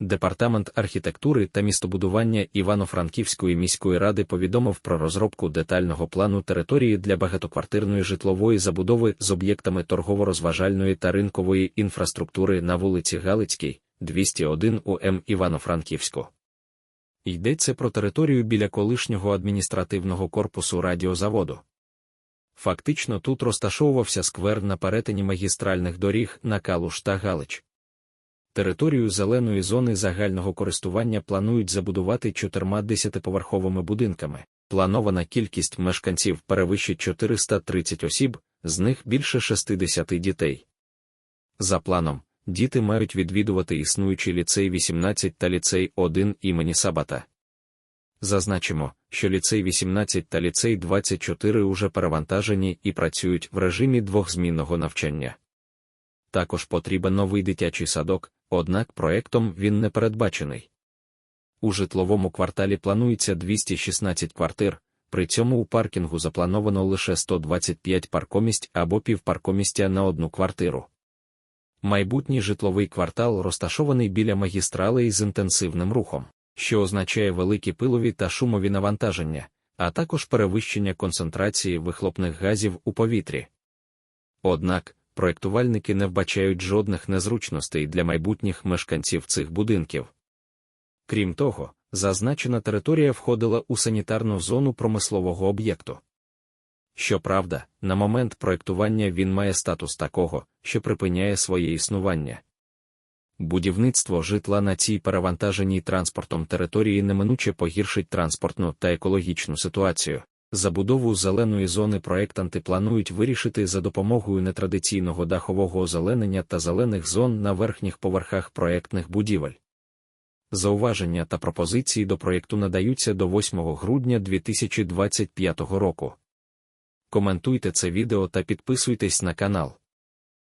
Департамент архітектури та містобудування Івано-Франківської міської ради повідомив про розробку детального плану території для багатоквартирної житлової забудови з об'єктами торгово-розважальної та ринкової інфраструктури на вулиці Галицькій, 201 УМ Івано-Франківську. Йдеться про територію біля колишнього адміністративного корпусу радіозаводу. Фактично тут розташовувався сквер на перетині магістральних доріг на Калуш та Галич. Територію зеленої зони загального користування планують забудувати чотирма десятиповерховими будинками. Планована кількість мешканців перевищить 430 осіб, з них більше 60 дітей. За планом, діти мають відвідувати існуючий ліцей 18 та ліцей 1 імені Сабата. Зазначимо, що ліцей 18 та ліцей 24 уже перевантажені і працюють в режимі двохзмінного навчання. Також потрібен новий дитячий садок, однак проектом він не передбачений. У житловому кварталі планується 216 квартир, при цьому у паркінгу заплановано лише 125 паркомість або півпаркомістя на одну квартиру. Майбутній житловий квартал розташований біля магістралей з інтенсивним рухом, що означає великі пилові та шумові навантаження, а також перевищення концентрації вихлопних газів у повітрі. Однак, проектувальники не вбачають жодних незручностей для майбутніх мешканців цих будинків. Крім того, зазначена територія входила у санітарну зону промислового об'єкту. Щоправда, на момент проектування він має статус такого, що припиняє своє існування. Будівництво житла на цій перевантаженій транспортом території неминуче погіршить транспортну та екологічну ситуацію. Забудову зеленої зони проектанти планують вирішити за допомогою нетрадиційного дахового озеленення та зелених зон на верхніх поверхах проектних будівель. Зауваження та пропозиції до проєкту надаються до 8 грудня 2025 року. Коментуйте це відео та підписуйтесь на канал.